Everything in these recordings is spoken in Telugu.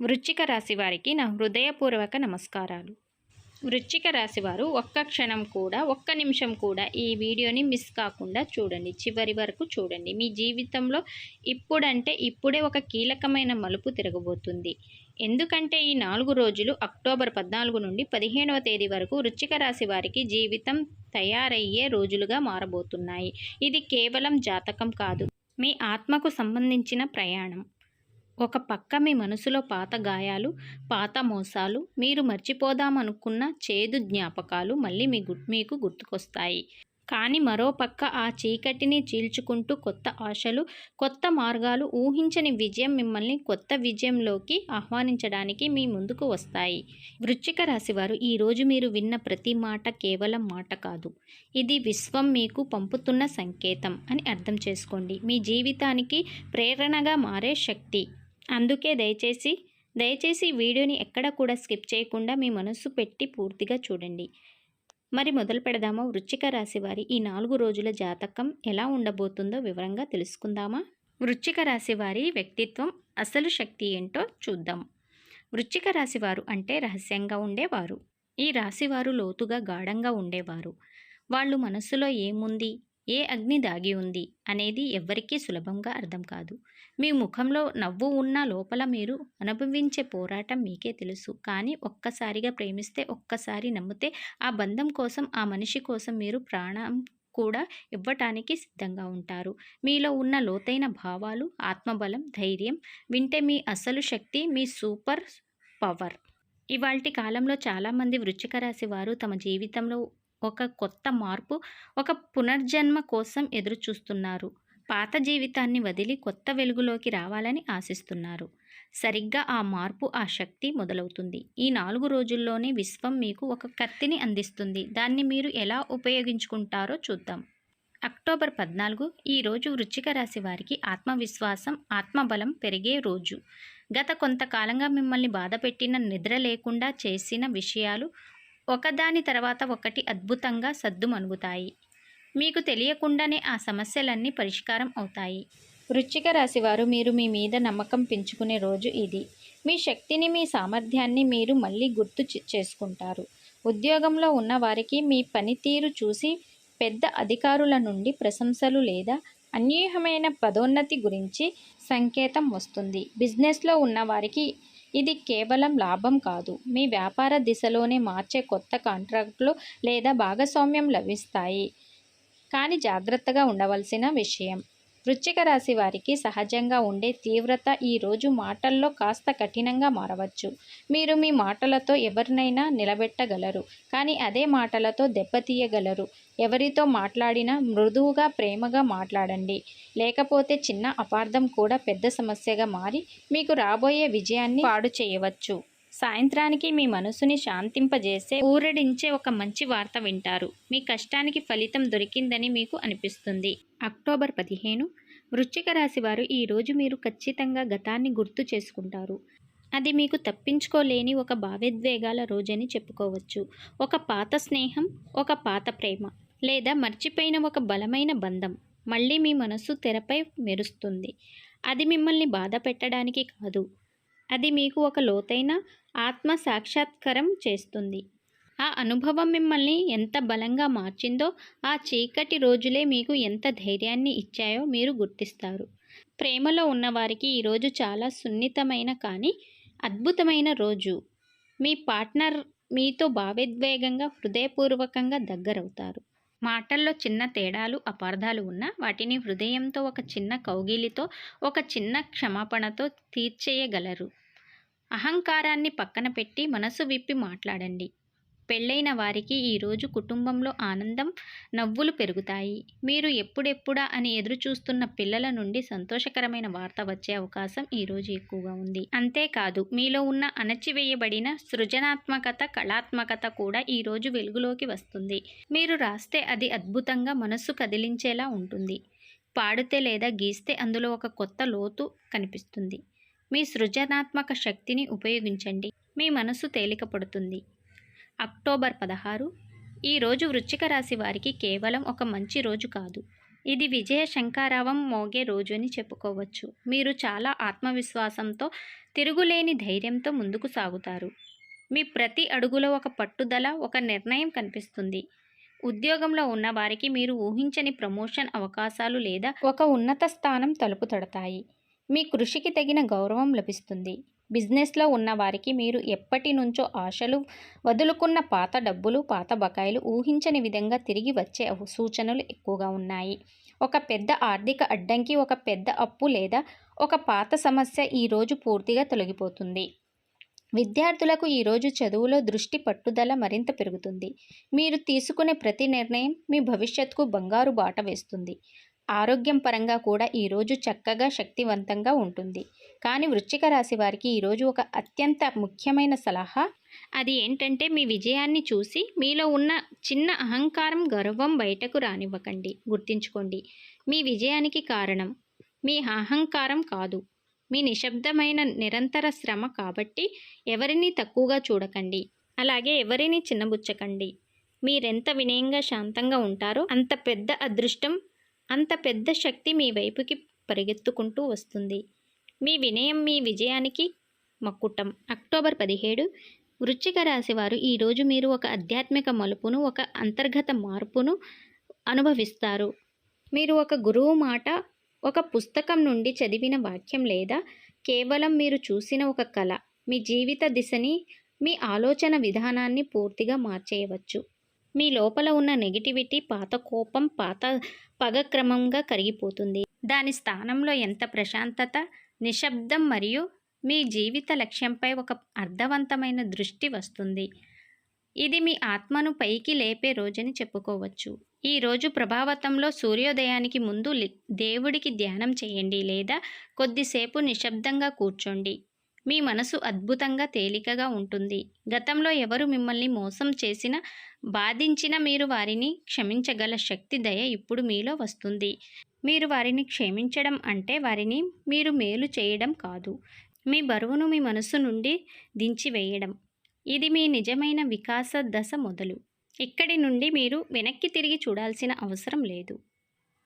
వృశ్చిక రాశి వారికి నా హృదయపూర్వక నమస్కారాలు. వృశ్చిక రాశి వారు ఒక్క క్షణం కూడా ఒక్క నిమిషం కూడా ఈ వీడియోని మిస్ కాకుండా చూడండి. చివరి వరకు చూడండి. మీ జీవితంలో ఇప్పుడంటే ఇప్పుడే ఒక కీలకమైన మలుపు తిరగబోతుంది. ఎందుకంటే ఈ నాలుగు రోజులు అక్టోబర్ పద్నాలుగు నుండి పదిహేనవ తేదీ వరకు వృశ్చిక రాశి వారికి జీవితం తయారయ్యే రోజులుగా మారబోతున్నాయి. ఇది కేవలం జాతకం కాదు. మీ ఆత్మకు సంబంధించిన ప్రయాణం. ఒక పక్క మీ మనసులో పాత గాయాలు పాత మోసాలు మీరు మర్చిపోదామనుకున్న చేదు జ్ఞాపకాలు మళ్ళీ మీ గు మీకు గుర్తుకొస్తాయి. కానీ మరోపక్క ఆ చీకటిని చీల్చుకుంటూ కొత్త ఆశలు కొత్త మార్గాలు ఊహించని విజయం మిమ్మల్ని కొత్త విజయంలోకి ఆహ్వానించడానికి మీ ముందుకు వస్తాయి. వృశ్చిక రాశివారు ఈరోజు మీరు విన్న ప్రతి మాట కేవలం మాట కాదు. ఇది విశ్వం మీకు పంపుతున్న సంకేతం అని అర్థం చేసుకోండి. మీ జీవితానికి ప్రేరణగా మారే శక్తి. అందుకే దయచేసి దయచేసి వీడియోని ఎక్కడ కూడా స్కిప్ చేయకుండా మీ మనస్సు పెట్టి పూర్తిగా చూడండి. మరి మొదలు పెడదామా? వృచ్చిక రాశి వారి ఈ నాలుగు రోజుల జాతకం ఎలా ఉండబోతుందో వివరంగా తెలుసుకుందామా? వృచ్చిక రాశి వారి వ్యక్తిత్వం అసలు శక్తి ఏంటో చూద్దాం. వృచ్చిక రాశి వారు అంటే రహస్యంగా ఉండేవారు. ఈ రాశివారు లోతుగా గాఢంగా ఉండేవారు. వాళ్ళు మనస్సులో ఏముంది? ఏ అగ్ని దాగి ఉంది అనేది ఎవ్వరికీ సులభంగా అర్థం కాదు. మీ ముఖంలో నవ్వు ఉన్న లోపల మీరు అనుభవించే పోరాటం మీకే తెలుసు. కానీ ఒక్కసారిగా ప్రేమిస్తే ఒక్కసారి నమ్మితే ఆ బంధం కోసం ఆ మనిషి కోసం మీరు ప్రాణం కూడా ఇవ్వటానికి సిద్ధంగా ఉంటారు. మీలో ఉన్న లోతైన భావాలు ఆత్మబలం ధైర్యం వింటే మీ అసలు శక్తి మీ సూపర్ పవర్. ఇవాల్టి కాలంలో చాలామంది వృచ్చిక రాశి వారు తమ జీవితంలో ఒక కొత్త మార్పు ఒక పునర్జన్మ కోసం ఎదురు చూస్తున్నారు పాత జీవితాన్ని వదిలి కొత్త వెలుగులోకి రావాలని ఆశిస్తున్నారు. సరిగ్గా ఆ మార్పు ఆ శక్తి మొదలవుతుంది. ఈ నాలుగు రోజుల్లోనే విశ్వం మీకు ఒక కత్తిని అందిస్తుంది. దాన్ని మీరు ఎలా ఉపయోగించుకుంటారో చూద్దాం. అక్టోబర్ పద్నాలుగు ఈ రోజు రాశి వారికి ఆత్మవిశ్వాసం ఆత్మబలం పెరిగే రోజు. గత కొంతకాలంగా మిమ్మల్ని బాధపెట్టిన నిద్ర లేకుండా చేసిన విషయాలు ఒకదాని తర్వాత ఒకటి అద్భుతంగా సద్దుమణుగుతాయి మీకు తెలియకుండానే ఆ సమస్యలన్నీ పరిష్కారం అవుతాయి. వృశ్చిక రాశివారు మీరు మీ మీద నమ్మకం పెంచుకునే రోజు ఇది. మీ శక్తిని మీ సామర్థ్యాన్ని మీరు మళ్ళీ గుర్తు చేసుకుంటారు. ఉద్యోగంలో ఉన్న వారికి మీ పనితీరు చూసి పెద్ద అధికారుల నుండి ప్రశంసలు లేదా అన్యూహమైన పదోన్నతి గురించి సంకేతం వస్తుంది. బిజినెస్లో ఉన్న వారికి ఇది కేవలం లాభం కాదు. మీ వ్యాపార దిశలోనే మార్చే కొత్త కాంట్రాక్టులు లేదా భాగస్వామ్యం లభిస్తాయి. కానీ జాగ్రత్తగా ఉండవలసిన విషయం. వృశ్చిక రాశి వారికి సహజంగా ఉండే తీవ్రత ఈరోజు మాటల్లో కాస్త కఠినంగా మారవచ్చు. మీరు మీ మాటలతో ఎవరినైనా నిలబెట్టగలరు. కానీ అదే మాటలతో దెబ్బతీయగలరు. ఎవరితో మాట్లాడినా మృదువుగా ప్రేమగా మాట్లాడండి. లేకపోతే చిన్న అపార్థం కూడా పెద్ద సమస్యగా మారి మీకు రాబోయే విజయాన్ని పాడు చేయవచ్చు. సాయంత్రానికి మీ మనసుని శాంతింపజేసే ఊరడించే ఒక మంచి వార్త వింటారు. మీ కష్టానికి ఫలితం దొరికిందని మీకు అనిపిస్తుంది. అక్టోబర్ పదిహేను వృశ్చిక రాశి వారు ఈరోజు మీరు ఖచ్చితంగా గతాన్ని గుర్తు చేసుకుంటారు. అది మీకు తప్పించుకోలేని ఒక భావోద్వేగాల రోజని చెప్పుకోవచ్చు. ఒక పాత స్నేహం ఒక పాత ప్రేమ లేదా మర్చిపోయిన ఒక బలమైన బంధం మళ్ళీ మీ మనసు తెరపై మెరుస్తుంది. అది మిమ్మల్ని బాధ పెట్టడానికి కాదు. అది మీకు ఒక లోతైన ఆత్మ సాక్షాత్కారం చేస్తుంది. ఆ అనుభవం మిమ్మల్ని ఎంత బలంగా మార్చిందో ఆ చీకటి రోజులే మీకు ఎంత ధైర్యాన్ని ఇచ్చాయో మీరు గుర్తిస్తారు. ప్రేమలో ఉన్నవారికి ఈరోజు చాలా సున్నితమైన కానీ అద్భుతమైన రోజు. మీ పార్ట్నర్ మీతో భావోద్వేగంగా హృదయపూర్వకంగా దగ్గరవుతారు. మాటల్లో చిన్న తేడాలు అపార్థాలు ఉన్నా వాటిని హృదయంతో ఒక చిన్న కౌగిలితో ఒక చిన్న క్షమాపణతో తీర్చేయగలరు. అహంకారాన్ని పక్కన పెట్టి మనసు విప్పి మాట్లాడండి. పెళ్ళైన వారికి ఈరోజు కుటుంబంలో ఆనందం నవ్వులు పెరుగుతాయి. మీరు ఎప్పుడెప్పుడా అని ఎదురు చూస్తున్న పిల్లల నుండి సంతోషకరమైన వార్త వచ్చే అవకాశం ఈరోజు ఎక్కువగా ఉంది. అంతేకాదు మీలో ఉన్న అణచివేయబడిన సృజనాత్మకత కళాత్మకత కూడా ఈరోజు వెలుగులోకి వస్తుంది. మీరు రాస్తే అది అద్భుతంగా మనస్సు కదిలించేలా ఉంటుంది. పాడితే లేదా గీస్తే అందులో ఒక కొత్త లోతు కనిపిస్తుంది. మీ సృజనాత్మక శక్తిని ఉపయోగించండి. మీ మనసు తేలిక పడుతుంది అక్టోబర్ పదహారు. ఈ రోజు వృశ్చిక రాశి వారికి కేవలం ఒక మంచి రోజు కాదు. ఇది విజయ శంకారావం మోగే రోజు అని చెప్పుకోవచ్చు. మీరు చాలా ఆత్మవిశ్వాసంతో తిరుగులేని ధైర్యంతో ముందుకు సాగుతారు. మీ ప్రతి అడుగులో ఒక పట్టుదల ఒక నిర్ణయం కనిపిస్తుంది. ఉద్యోగంలో ఉన్న వారికి మీరు ఊహించని ప్రమోషన్ అవకాశాలు లేదా ఒక ఉన్నత స్థానం తలుపు తడతాయి. మీ కృషికి తగిన గౌరవం లభిస్తుంది. బిజినెస్లో ఉన్న వారికి మీరు ఎప్పటి నుంచో ఆశలు వదులుకున్న పాత డబ్బులు పాత బకాయిలు ఊహించని విధంగా తిరిగి వచ్చే సూచనలు ఎక్కువగా ఉన్నాయి. ఒక పెద్ద ఆర్థిక అడ్డంకి ఒక పెద్ద అప్పు లేదా ఒక పాత సమస్య ఈరోజు పూర్తిగా తొలగిపోతుంది. విద్యార్థులకు ఈరోజు చదువులో దృష్టి పట్టుదల మరింత పెరుగుతుంది. మీరు తీసుకునే ప్రతి నిర్ణయం మీ భవిష్యత్తుకు బంగారు బాట వేస్తుంది. ఆరోగ్యం పరంగా కూడా ఈరోజు చక్కగా శక్తివంతంగా ఉంటుంది. కానీ వృశ్చిక రాశి వారికి ఈరోజు ఒక అత్యంత ముఖ్యమైన సలహా అది ఏంటంటే మీ విజయాన్ని చూసి మీలో ఉన్న చిన్న అహంకారం గర్వం బయటకు రానివ్వకండి. గుర్తించుకోండి మీ విజయానికి కారణం మీ అహంకారం కాదు. మీ నిశ్శబ్దమైన నిరంతర శ్రమ కాబట్టి ఎవరిని తక్కువగా చూడకండి. అలాగే ఎవరిని చిన్నబుచ్చకండి. మీరెంత వినయంగా శాంతంగా ఉంటారో అంత పెద్ద అదృష్టం అంత పెద్ద శక్తి మీ వైపుకి పరిగెత్తుకుంటూ వస్తుంది. మీ వినయం మీ విజయానికి మక్కుటం. అక్టోబర్ పదిహేడు వృశ్చిక రాశివారు ఈరోజు మీరు ఒక ఆధ్యాత్మిక మలుపును ఒక అంతర్గత మార్పును అనుభవిస్తారు. మీరు ఒక గురువు మాట ఒక పుస్తకం నుండి చదివిన వాక్యం లేదా కేవలం మీరు చూసిన ఒక కళ మీ జీవిత దిశని మీ ఆలోచన విధానాన్ని పూర్తిగా మార్చేయవచ్చు. మీ లోపల ఉన్న నెగిటివిటీ పాత కోపం పాత పగ క్రమంగా కరిగిపోతుంది. దాని స్థానంలో ఎంత ప్రశాంతత నిశ్శబ్దం మరియు మీ జీవిత లక్ష్యంపై ఒక అర్థవంతమైన దృష్టి వస్తుంది. ఇది మీ ఆత్మను పైకి లేపే రోజని చెప్పుకోవచ్చు. ఈ రోజు ప్రభావతంలో సూర్యోదయానికి ముందు దేవుడికి ధ్యానం చేయండి లేదా కొద్దిసేపు నిశ్శబ్దంగా కూర్చోండి. మీ మనసు అద్భుతంగా తేలికగా ఉంటుంది. గతంలో ఎవరు మిమ్మల్ని మోసం చేసిన బాధించిన మీరు వారిని క్షమించగల శక్తి దయ ఇప్పుడు మీలో వస్తుంది. మీరు వారిని క్షమించడం అంటే వారిని మీరు మేలు చేయడం కాదు. మీ బరువును మీ మనసు నుండి దించివేయడం. ఇది మీ నిజమైన వికాస దశ మొదలు. ఇక్కడి నుండి మీరు వెనక్కి తిరిగి చూడాల్సిన అవసరం లేదు.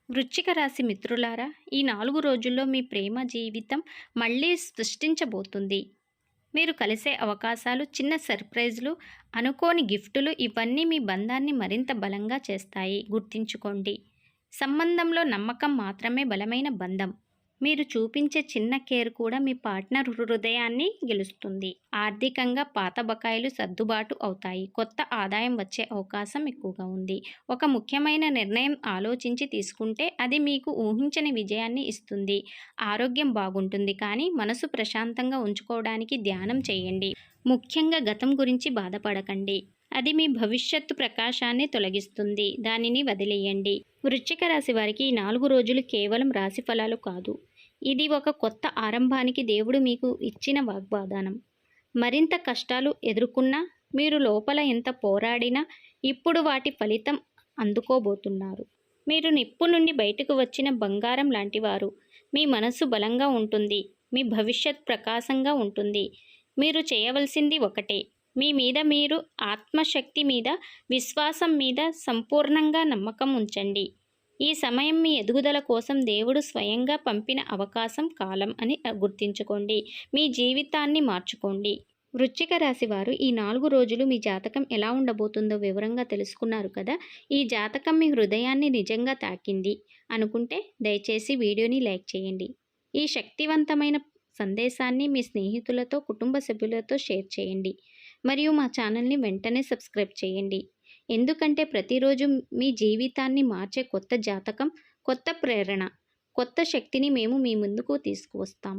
వృశ్చిక రాశి మిత్రులారా ఈ నాలుగు రోజుల్లో మీ ప్రేమ జీవితం మళ్ళీ సృష్టించబోతుంది. మీరు కలిసే అవకాశాలు చిన్న సర్ప్రైజ్లు అనుకోని గిఫ్టులు ఇవన్నీ మీ బంధాన్ని మరింత బలంగా చేస్తాయి. గుర్తుంచుకోండి సంబంధంలో నమ్మకం మాత్రమే బలమైన బంధం. మీరు చూపించే చిన్న కేర్ కూడా మీ పార్ట్నర్ హృదయాన్ని గెలుస్తుంది. ఆర్థికంగా పాత బకాయిలు సర్దుబాటు అవుతాయి. కొత్త ఆదాయం వచ్చే అవకాశం ఎక్కువగా ఉంది. ఒక ముఖ్యమైన నిర్ణయం ఆలోచించి తీసుకుంటే అది మీకు ఊహించని విజయాన్ని ఇస్తుంది. ఆరోగ్యం బాగుంటుంది కానీ మనసు ప్రశాంతంగా ఉంచుకోవడానికి ధ్యానం చేయండి. ముఖ్యంగా గతం గురించి బాధపడకండి. అది మీ భవిష్యత్తు ప్రకాశాన్ని తొలగిస్తుంది. దానిని వదిలేయండి. వృశ్చిక రాశి వారికి ఈ నాలుగు రోజులు కేవలం రాశి ఫలాలు కాదు. ఇది ఒక కొత్త ఆరంభానికి దేవుడు మీకు ఇచ్చిన వాగ్వాదానం. మరింత కష్టాలు ఎదుర్కొన్నా మీరు లోపల ఎంత పోరాడినా ఇప్పుడు వాటి ఫలితం అందుకోబోతున్నారు. మీరు నిప్పు నుండి బయటకు వచ్చిన బంగారం లాంటివారు మీ మనసు బలంగా ఉంటుంది. మీ భవిష్యత్ ప్రకాశంగా ఉంటుంది. మీరు చేయవలసింది ఒకటే. మీ మీద మీరు ఆత్మశక్తి మీద విశ్వాసం మీద సంపూర్ణంగా నమ్మకం ఉంచండి. ఈ సమయం మీ ఎదుగుదల కోసం దేవుడు స్వయంగా పంపిన అవకాశం కాలం అని గుర్తుంచుకోండి. మీ జీవితాన్ని మార్చుకోండి. వృశ్చిక రాశి వారు ఈ నాలుగు రోజులు మీ జాతకం ఎలా ఉండబోతుందో వివరంగా తెలుసుకున్నారు కదా? ఈ జాతకం మీ హృదయాన్ని నిజంగా తాకింది అనుకుంటే దయచేసి వీడియోని లైక్ చేయండి. ఈ శక్తివంతమైన సందేశాన్ని మీ స్నేహితులతో కుటుంబ సభ్యులతో షేర్ చేయండి. మరియు మా ఛానల్ని వెంటనే సబ్స్క్రైబ్ చేయండి. ఎందుకంటే ప్రతిరోజు మీ జీవితాన్ని మార్చే కొత్త జాతకం కొత్త ప్రేరణ కొత్త శక్తిని మేము మీ ముందుకు తీసుకువస్తాం.